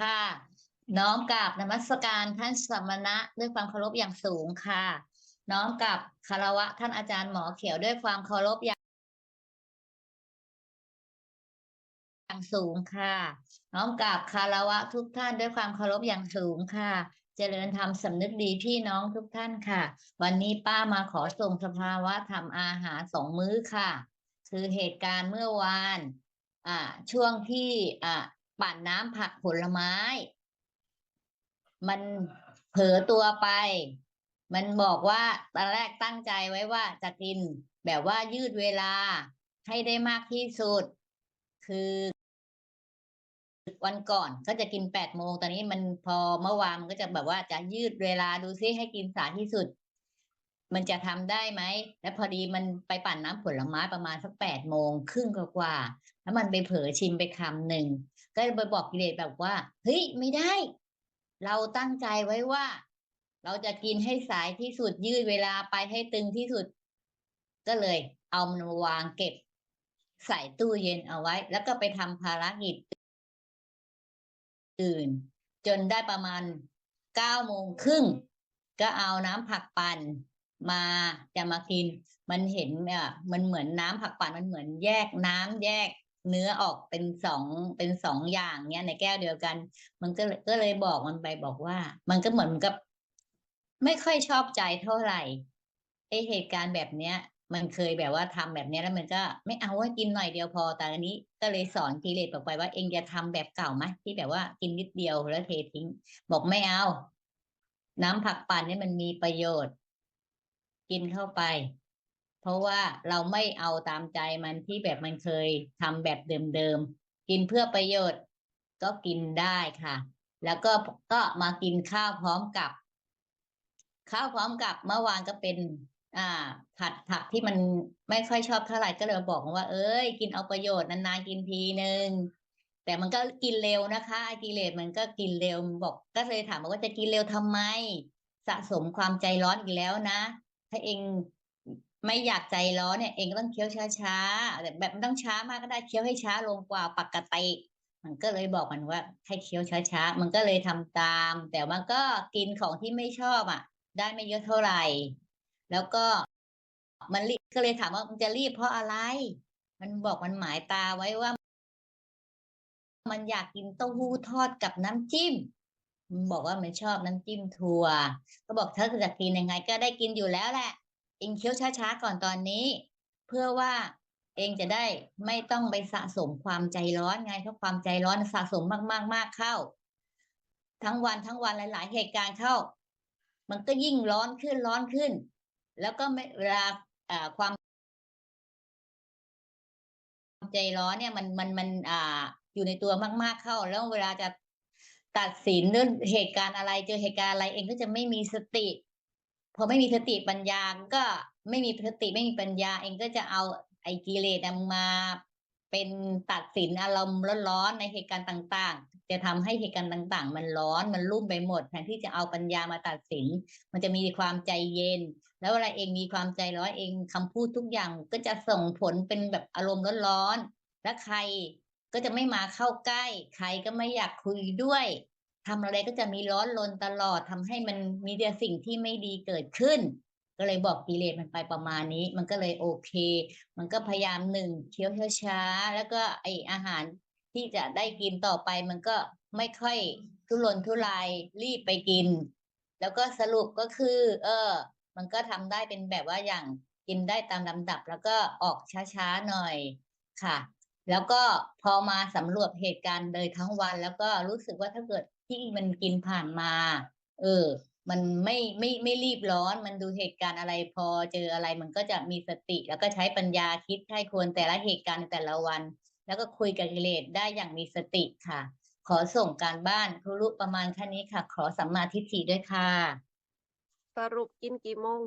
ค่ะ น้อมกราบนมัสการท่านสมณะด้วยความเคารพอย่างสูงค่ะ น้อมกราบคารวะท่านอาจารย์หมอเขียวด้วยความเคารพอย่างอย่างสูงค่ะ น้อมกราบคารวะทุกท่านด้วยความเคารพอย่างสูงค่ะ เจริญธรรมสำนึกดีพี่น้องทุกท่านค่ะ วันนี้ป้ามาขอส่งสภาวะทำอาหารสองมื้อค่ะ คือเหตุการณ์เมื่อวาน อ่า ช่วงที่ อ่า ปั่นน้ำผักผลไม้ มันเผลอตัวไป มันบอกว่าตอนแรกตั้งใจไว้ว่าจะกินแบบว่ายืดเวลาให้ได้มากที่สุด คือวันก่อนก็จะกินแปดโมงตอนนี้มันพอเมื่อวานมันก็จะแบบว่าจะยืดเวลาดูซิให้กินสายที่สุด มันจะทำได้ไหม แล้วพอดีมันไปปั่นน้ำผลไม้ประมาณสักแปดโมงครึ่งกว่า แล้วมันไปเผลอชิมไปคำหนึ่งก็เลยไปบอกกิเลสแบบว่าเฮ้ยไม่ได้ เราตั้งใจไว้ว่า เราจะกินให้สายที่สุดยืดเวลาไปให้ตึงที่สุด ก็เลย เอามันมาวางเก็บ ใส่ตู้เย็นเอาไว้ แล้วก็ไปทำภารกิจอื่น จนได้ประมาณเก้าโมงครึ่งก็เอาน้ำผักปั่นมาจะมากิน มันเห็นเนี่ยมันเหมือนน้ำผักปั่นมันเหมือนแยกน้ำแยก เนื้อออกเป็นสองเป็นสองอย่างเนี้ยในแก้วเดียวกัน มันก็เลยก็เลยบอกมันไปบอกว่า มันก็เหมือนกับ ไม่ค่อยชอบใจเท่าไหร่ไอเหตุการณ์แบบเนี้ย มันเคยแบบว่าทำแบบเนี้ยแล้วมันก็ไม่เอาว่ากินหน่อยเดียวพอแต่อันนี้ ก็เลยสอนกิเลสบอกไปว่าเองจะทำแบบเก่าไหมที่แบบว่ากินนิดเดียวแล้วเททิ้ง บอกไม่เอา น้ำผักปั่นนี่มันมีประโยชน์ กินเข้าไป เพราะว่าเราไม่เอาตามใจมันที่แบบมันเคยทำแบบเดิมๆ กินเพื่อประโยชน์ก็กินได้ค่ะ แล้วก็ก็มากินข้าวพร้อมกับ ข้าวพร้อมกับเมื่อวานก็เป็น อ่า ผัดผักที่มันไม่ค่อยชอบเท่าไหร่ก็เลยบอกว่า เอ้ย กินเอาประโยชน์นานๆกินทีหนึ่งแต่มันก็กินเร็วนะคะไอกิเลสมันก็กินเร็วบอก ก็เลยถามว่าจะกินเร็วทำไม สะสมความใจร้อนอีกแล้วนะ ถ้าเอง ไม่อยากใจร้อนเนี่ยเองก็ต้องเคี้ยวช้าๆแต่แบบไม่ต้องช้ามากก็ได้เคี้ยวให้ช้าลงกว่าปกติ มันก็เลยบอกมันว่าให้เคี้ยวช้าๆมันก็เลยทำตาม แต่มันก็กินของที่ไม่ชอบอะ ได้ไม่เยอะเท่าไหร่ แล้วก็มันรีก็เลยถามว่ามันจะรีบเพราะอะไร มันบอกมันหมายตาไว้ว่า มันอยากกินเต้าหู้ทอดกับน้ำจิ้มมันบอกว่ามันชอบน้ำจิ้มถั่ว ก็บอกถ้าจะกินยังไง ก็ได้กินอยู่แล้วแหละ เองเคี้ยวช้าๆก่อนตอนนี้ เพื่อว่าเองจะได้ไม่ต้องไปสะสมความใจร้อนไงเพราะความใจร้อนสะสมมากๆมากเข้า ทั้งวันทั้งวันหลาย ๆ เหตุการณ์เข้า มันก็ยิ่งร้อนขึ้นร้อนขึ้น แล้วก็เวลาอ่าความใจร้อนเนี่ยมันมันมันอ่าอยู่ในตัวมาก ๆเข้า แล้วเวลาจะตัดสินเรื่องเหตุการณ์อะไรเจอเหตุการณ์อะไรเองก็จะไม่มีสติ พอไม่มีสติปัญญาก็ไม่มีสติไม่มีปัญญา เองก็จะเอาไอ้กิเลสมาเป็นตัดสินอารมณ์ร้อนๆในเหตุการณ์ต่างๆ จะทำให้เหตุการณ์ต่าง ๆ มันร้อนมันรุ่มไปหมดแทนที่จะเอาปัญญามาตัดสิน มันจะมีความใจเย็น แล้วเวลาเองมีความใจร้อนเองคำพูดทุกอย่างก็จะส่งผลเป็นแบบอารมณ์ร้อนๆและใครก็จะไม่มาเข้าใกล้ ใครก็ไม่อยากคุยด้วย ทำอะไรก็จะมีร้อนรนตลอดทำให้มันมีแต่สิ่งที่ไม่ดีเกิดขึ้น ก็เลยบอกกิเลสมันไปประมาณนี้ มันก็เลยโอเค มันก็พยายามหนึ่งเคี้ยวช้าแล้วก็ไออาหารที่จะได้กินต่อไปมันก็ไม่ค่อยทุรนทุรายรีบไปกิน แล้วก็สรุปก็คือ เออ มันก็ทำได้เป็นแบบว่าอย่างกินได้ตามลำดับ แล้วก็ออกช้าๆหน่อยค่ะ แล้วก็พอมาสำรวจเหตุการณ์เลยทั้งวัน แล้วก็รู้สึกว่าถ้าเกิดที่มันกินผ่านมา เออ มันไม่ไม่ไม่รีบร้อน มันดูเหตุการณ์อะไรพอเจออะไรมันก็จะมีสติ แล้วก็ใช้ปัญญาคิดให้ควรแต่ละเหตุการณ์ในแต่ละวัน แล้วก็คุยกับกิเลสได้อย่างมีสติค่ะ ขอส่งการบ้านครูรุประมาณแค่นี้ค่ะ ขอสัมมาทิฏฐิด้วยค่ะ สรุปกินกี่โมง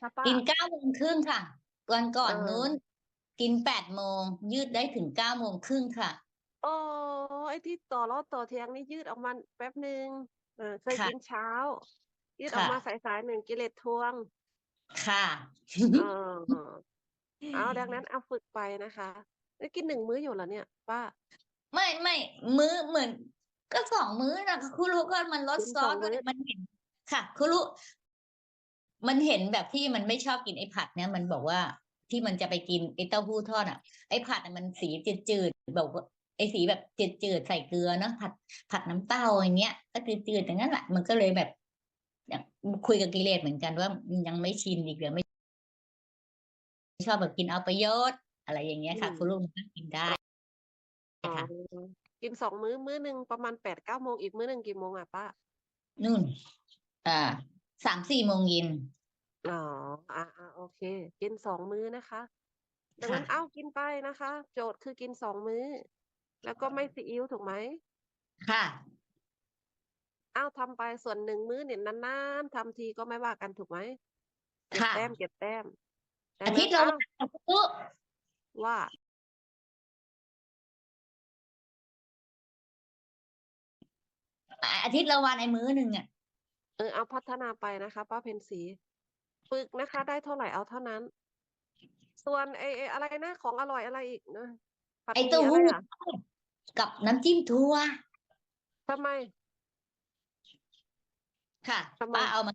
คะป้ากินเก้าโมงครึ่งค่ะก่อนก่อนเออนู้น กินแปดโมง ยืดได้ถึงเก้าโมงครึ่งค่ะโอ้ไอ้ที่ต่อรอดต่อเทียงนี่ยืดออกมาแป๊บหนึ่งเออเคยค่ะกินเช้า ยืดออกค่ะมาสายๆหนึ่งกิเลสทวง ค่ะเออเอาดังนั้นเอาฝึกไปนะคะแล้วกินหนึ่งมื้ออยู่เหรอเนี่ยป้าไม่ไม่มื้อเหมือน ก็สองมื้อนะคุรุก็มันลดกินซสออสงมื้อด้วยมันเห็นค่ะคุรุมันเห็นแบบที่มันไม่ชอบกินไอ้ผัดเนี่ยมันบอกว่า ที่มันจะไปกินไอ้เต้าหู้ทอดอะไอ้ผัดอะมันสีจืดๆแบบว่าไอ้สีแบบจืดๆใส่เกลือเนาะผัดผัดน้ำเต้าอย่างเงี้ย ก็จืดๆอย่างนั้นแหละมันก็เลยแบบเนี่ยคุยกับกิเลสเหมือนกันว่ายังไม่ชินอีกเหรือไม่ชอบแบบกินเอาประโยชน์ อะไรอย่างเงี้ยค่ะอืมคุณลุงก็กินได้อ๋อค่ะกินสองมื้อมื้อหนึ่งประมาณแปดเก้าโมงอีกมื้อหนึ่งกี่โมงอะป้านู่นอ่าสามสี่โมงเย็น อ๋ออ่าอ่าโอเค กินสองมื้อนะคะ ดังนั้นค่ะเอ้ากินไปนะคะ โจทย์คือกินสองมื้อ แล้วก็ไม่ซีอิ๊ว ถูกไหม ค่ะเอ้าทำไป ส่วนหนึ่งมื้อเนี่ย นาน ๆ ทำทีก็ไม่ว่ากัน ถูกไหม เก็บค่ะ แต้ม เก็บแต้ม ดังอานั้นทิตย์ละเอ้าวันคุณลุว่าอาทิตย์ละวันไอ้มื้อหนึ่งอะเออ เอาพัฒนาไปนะคะ ป้าเพนสี ฝึกนะคะ ได้เท่าไหร่เอาเท่านั้น ส่วนไอ้ไอ้อะไรนะของอร่อยอะไรอีกนะผัดไอ้หเต้ามี่อะไรหู้อะกับน้ำจิ้มถั่วทำไม ค่ะทำไมป้าเอามา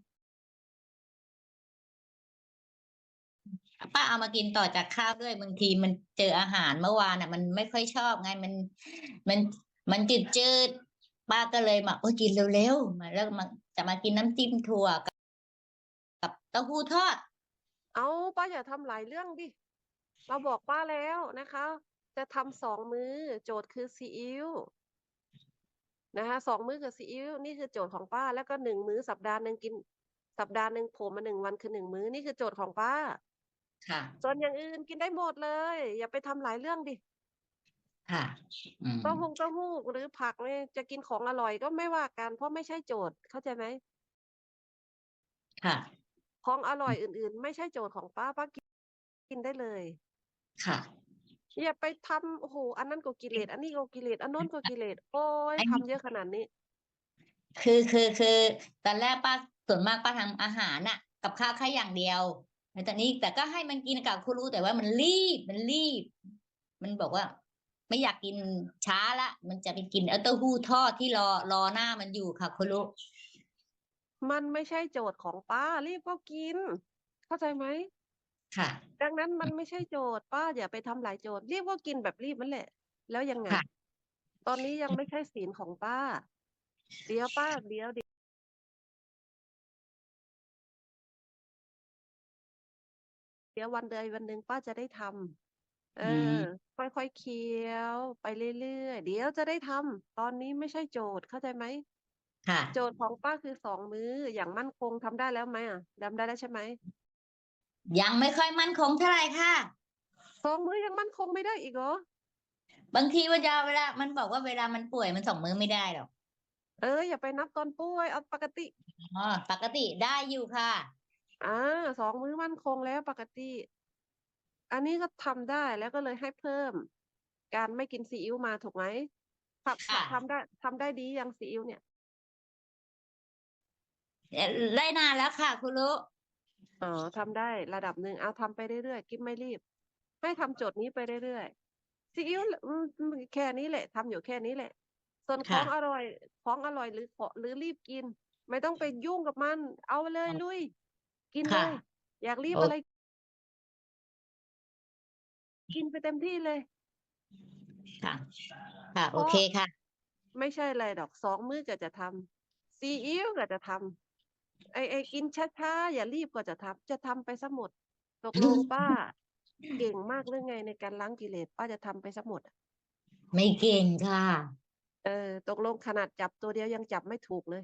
ป้าเอามากินต่อจากข้าวด้วยบางทีมันเจออาหารเมื่อวานอะ มันไม่ค่อยชอบไงมัน มันมันจืดจืดป้าก็เลยมาโอ้ยกินเร็วๆมาแล้วมาจะมากินน้ำจิ้มถั่วกับกับเต้าหู้ทอด เอาป้าอย่าทำหลายเรื่องดิ เราบอกป้าแล้วนะคะ จะทำสองมื้อโจทย์คือซีอิ๊วนะคะสองมื้อคือซีอิ๊วนี่คือโจทย์ของป้า แล้วก็หนึ่งมื้อสัปดาห์หนึ่งกิน สัปดาห์หนึ่งโผล่มาหนึ่งวันคือหนึ่งมื้อนี่คือโจทย์ของป้า ค่ะ ส่วนอย่างอื่นกินได้หมดเลย อย่าไปทำหลายเรื่องดิค่ะอืมเต้าหู้เต้าหู้หรือผักเนี่ยจะกินของอร่อยก็ไม่ว่ากันเพราะไม่ใช่โจทย์เข้าใจไหมค่ะ ของอร่อยอื่น ๆ ไม่ใช่โจทย์ของป้าป้ากินกินได้เลย ค่ะอย่าไปทำโอ้โหอันนั้นก็กิเลสอันนี้ก็กิเลสอันโน้นก็กิเลสโอ้ยอันนี้ทำเยอะขนาดนี้ คือคือคือตอนแรกป้าส่วนมากป้าทำอาหารน่ะ กับข้าวแค่อย่างเดียวแต่ตอนนี้แต่ก็ให้มันกินกับคุณรู้แต่ว่ามันรีบมันรีบ มันบอกว่า ไม่อยากกินช้าละ มันจะไปกินเอาเต้าหู้ทอดที่รอรอหน้ามันอยู่ค่ะคุณรู้ มันไม่ใช่โจทย์ของป้า รีบก็กิน เข้าใจไหมค่ะ ดังนั้นมันไม่ใช่โจทย์ป้าอย่าไปทำหลายโจทย์รีบก็กินแบบรีบนั่นแหละ แล้วยังไงค่ะตอนนี้ยังไม่ใช่ศีลของป้า เดี๋ยวป้าเดี๋ยวเดี๋ยวเดี๋ยววันใดวันหนึ่งป้าจะได้ทำเออืมอค่อยๆเคี้ยว ไปเรื่อยๆ เดี๋ยวจะได้ทำตอนนี้ไม่ใช่โจทย์เข้าใจไหม ค่ะ โจทย์ของป้าคือสองมื้ออย่างมั่นคงทำได้แล้วไหมอะทำได้แล้วใช่ไหมยังไม่ค่อยมั่นคงเท่าไหร่ค่ะ สองมื้อยังมั่นคงไม่ได้อีกเหรอบางทีเวลาเวลามันบอกว่าเวลามันป่วยมันสองมื้อไม่ได้หรอกเอออย่าไปนับตอนป่วยเอาปกติ อ๋อปกติได้อยู่ค่ะ อ่าสองมื้อมั่นคงแล้วปกติ อันนี้ก็ทำได้แล้วก็เลยให้เพิ่ม การไม่กินซีอิ๊วมาถูกไหมทำค่ะ ทำได้ทำได้ดียังซีอิ๊วเนี่ยเอ่อ ได้นานแล้วค่ะ คุณรู้อ๋อทำได้ระดับหนึ่งเอาทำไปเรื่อยๆกิ๊บไม่รีบ ให้ทำโจทย์นี้ไปเรื่อยๆซีอิ๊วอืมแค่นี้แหละทำอยู่แค่นี้แหละ ส่วนของอร่อย ของอร่อยหรือขอหรือรีบกิน ไม่ต้องไปยุ่งกับมัน เอาเลยลุย กินเลค่ะยอยากรีบโออะไร กินไปเต็มที่เลย ค่ะ ค่ะ โอเคค่ะ ไม่ใช่อะไรดอกสองมื้อก็จะทำซีอิ๊วก็จะทำ ไอไอกินช้าๆอย่ารีบก็จะทำจะทำไปซะหมดตกลงป้า เก่งมากหรือไงในการล้างกิเลสป้าจะทำไปซะหมดอะไม่เก่งค่ะ เออ ตกลงขนาดจับตัวเดียวยังจับไม่ถูกเลย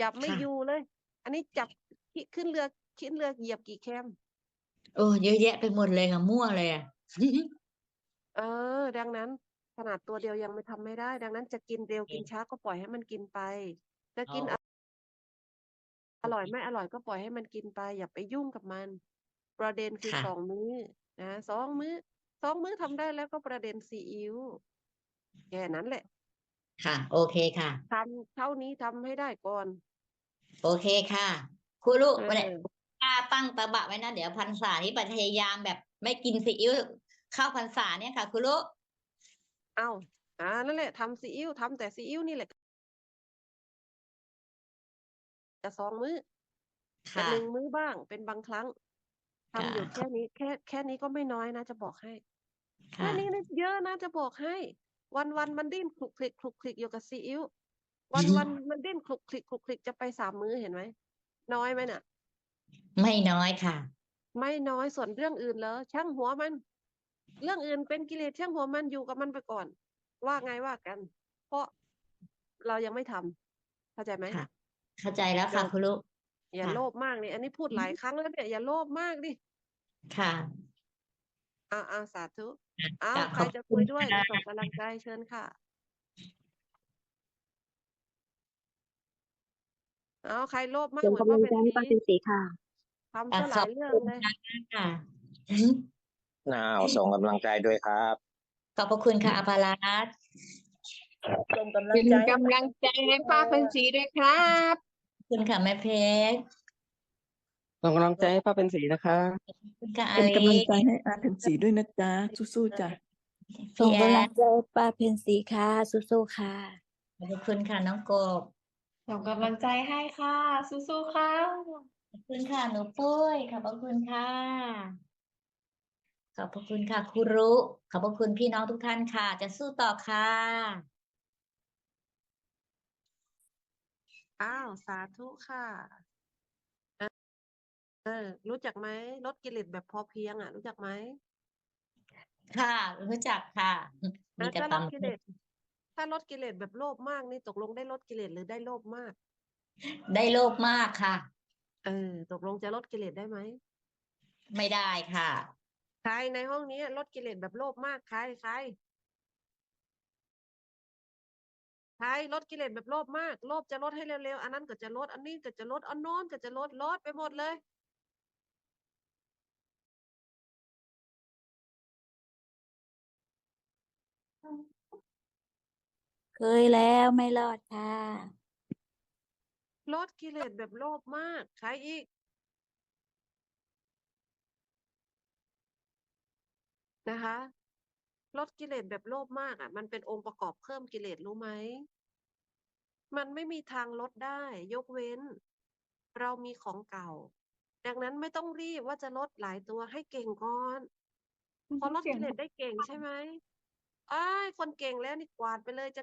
จับไม่ค่ะอยู่เลย อันนี้จับขึ้นขึ้นเรือขึ้นเรือเหยียบกี่แคมโอ้เยอะแยะไปหมดเลยค่ะมั่วเลยอะเออ ดังนั้น ขนาดตัวเดียวยังไม่ทำไม่ได้ ดังนั้นจะกินเร็วกินช้าก็ปล่อยให้มันกินไป จะกินอ๋ออ ร่อยไม่อร่อยก็ปล่อยให้มันกินไป อย่าไปยุ่งกับมัน ประเด็นคือค่ะสองมื้อนะสองมื้อสองมื้อทำได้แล้วก็ประเด็นซีอิ๊วแค่นั้นแหละ ค่ะ โอเคค่ะทำเท่านี้ทำให้ได้ก่อน โอเคค่ะครูลูกเออวันนี้ป้าตั้งตะบะไว้นะ เดี๋ยวพรรษานี้พยายามแบบไม่กินซีอิ๊วเข้าพรรษาเนี่ยค่ะครูลูกเอาอ่านั่นแหละทำซีอิ๊วทำแต่ซีอิ๊วนี่แหละ จะสองมื้อจะค่ะหนึ่งมื้อบ้างเป็นบางครั้งทำอยู่ค่ะแค่นี้แค่แค่นี้ก็ไม่น้อยนะจะบอกให้แค่ค่ะนี้นี่เยอะนะจะบอกให้ วันวันมันดิ้นคลุกคลิกคลุกคลิกอยู่กับซีอิ๊ววันอืมวันมันดิ้นคลุกคลิกคลุกคลิกจะไปสามมื้อเห็นไหมน้อยไหมน่ะ ไม่น้อยค่ะ ไม่น้อยส่วนเรื่องอื่นเหรอช่างหัวมัน เรื่องอื่นเป็นกิเลสช่างหัวมันอยู่กับมันไปก่อน ว่าไงว่ากัน เพราะเรายังไม่ทำเข้าใจไหมค่ะ เข้าใจแล้วค่ะโลภคุณลูก อย่าค่ะ โลภมากนี่อันนี้พูดหลายครั้งแล้วเนี่ยอย่าโลภมากดิค่ะอ่าอ่าสาธุเอากราบใคขรอบจะคุคุยณด้วยค่ะจะส่งกำลังใจเชิญค่ะเอาใครโลภมากส่งเหมือนกำลัว่างเป็นใจให้ป้าผีเป็นสีค่ะ ทำอะซะหขอลาบยเรื่องคุณเลยค่ะอ้าวส่งกำลังใจด้วยครับ ขอบพระคุณค่ะอภารัตน์ ส่งกำลังเป็นใจ กำลังใจให้ป้าเป็นสีด้วยครับขอบ คุณค่ะแม่เพชรส่งกำลังใจให้ป้าเป็นสีนะคะขอบคุณค่ะอาเป็นกำลัลิงใจให้อาเพนสีด้วยนะจ๊ะสู้ๆจ้ะพี่ส่งแอกำลันงใจให้ป้าเป็นสีค่ะสู้ๆค่ะ ขอบพระคุณค่ะน้องกบส่งกำลังใจให้ค่ะ สู้ๆค่ะ ขอบคุณค่ะหนูปุ้ยขอบพระคุณค่ะขอบพระคุณค่ะครูรุขอบพระคุณพี่น้องทุกท่านค่ะ จะสู้ต่อค่ะ อ้าว สาธุค่ะ เออเออ รู้จักไหมลดกิเลสแบบพอเพียงอะ รู้จักไหมค่ะ รู้จักค่ะ มีอะแต่ถ้าลตดกิเลสถ้าลดกิเลสแบบโลภมากนี่ตกลงได้ลดกิเลสหรือได้โลภมากำได้โลภมากค่ะ เออ ตกลงจะลดกิเลสได้ไหมไม่ได้ค่ะ ใครในห้องนี้ลดกิเลสแบบโลภมากใครใคร ใครลดกิเลสแบบโลภมาก โลภจะลดให้เร็วๆ อันนั้นก็จะลด อันนี้ก็จะลด อันโน้นก็จะลด ลดไปหมดเลย เคยแล้วไม่รอดค่ะ ลดกิเลสแบบโลภมากใครอีกนะคะ ลดกิเลสแบบโลภมากอะ มันเป็นองค์ประกอบเพิ่มกิเลสรู้ไหม มันไม่มีทางลดได้ ยกเว้น เรามีของเก่า ดังนั้นไม่ต้องรีบว่าจะลดหลายตัวให้เก่งก่อนพอลดกิเลสได้เก่งใช่ไหมอ้ายคนเก่งแล้วนี่กวาดไปเลยจะ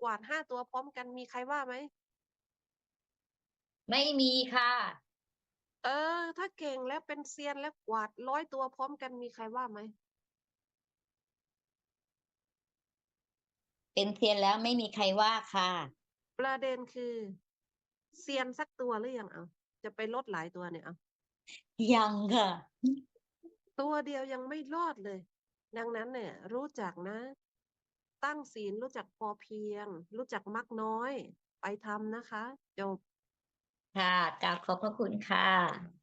กวาดห้าตัวพร้อมกันมีใครว่าไหม ไม่มีค่ะ เออ ถ้าเก่งแล้วเป็นเซียนแล้วกวาดร้อยตัวพร้อมกันมีใครว่าไหม เป็นเซียนแล้วไม่มีใครว่าค่ะ ประเด็นคือ เซียนสักตัวหรือยังเอาจะไปลดหลายตัวเนี่ยเอายังค่ะ ตัวเดียวยังไม่รอดเลย ดังนั้นเนี่ย รู้จักนะ ตั้งศีลรู้จักพอเพียง รู้จักมักน้อย ไปทำนะคะ จบ ค่ะกราบขอบพระคุณค่ะ